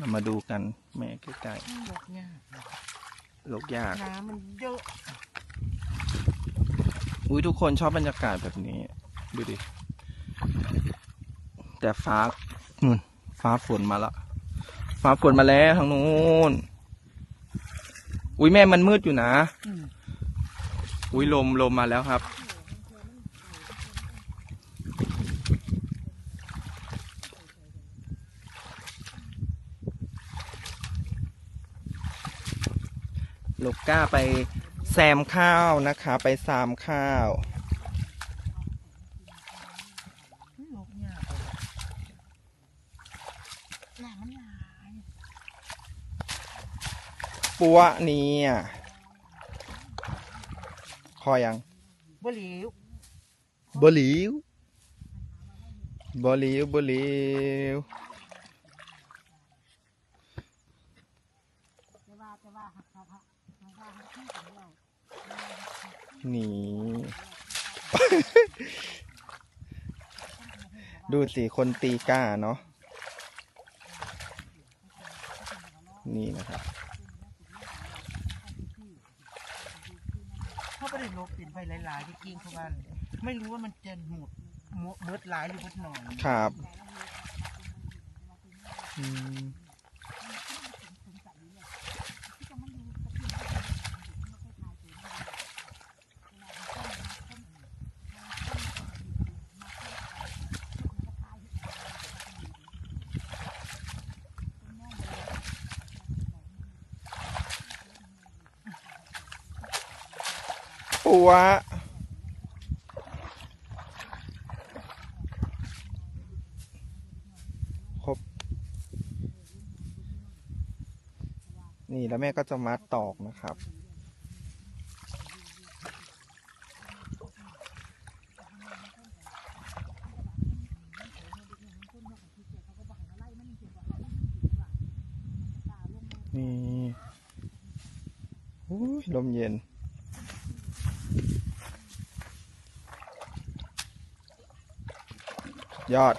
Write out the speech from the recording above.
เรามาดูกันแม่ใกล้มันดอกยากๆโลกยาก น้ำมันเยอะอุ้ยทุกคนชอบบรรยากาศแบบนี้ ดูดิ แต่ฟ้านู่นฟ้าฝนมาแล้วฟ้าฝนมาแล้วทางนู้นอุ้ยแม่มันมืดอยู่นะ อืมอุ้ยลมลมมาแล้วครับ ลูกก้าไปแซมข้าวนะคะ ไปซามข้าวมันดอกยากเลยน้ำมันหลายปัว เนี่ยคอยังบ่หลิวบหลิวบหลิวบหลิวนี่ ดูสิคนตีก้าเนาะ นี่นะครับ เขาไม่ได้ลบเป็นไปหลายๆที่กินเข้าบ้านไม่รู้ว่ามันจะหมดหมดเบิดหลายหรือเบิดหน่อยครับ อืม ปัวครบ นี่แล้วแม่ก็จะมัดตอกนะครับนี่อุ้ยลมเย็น ยอด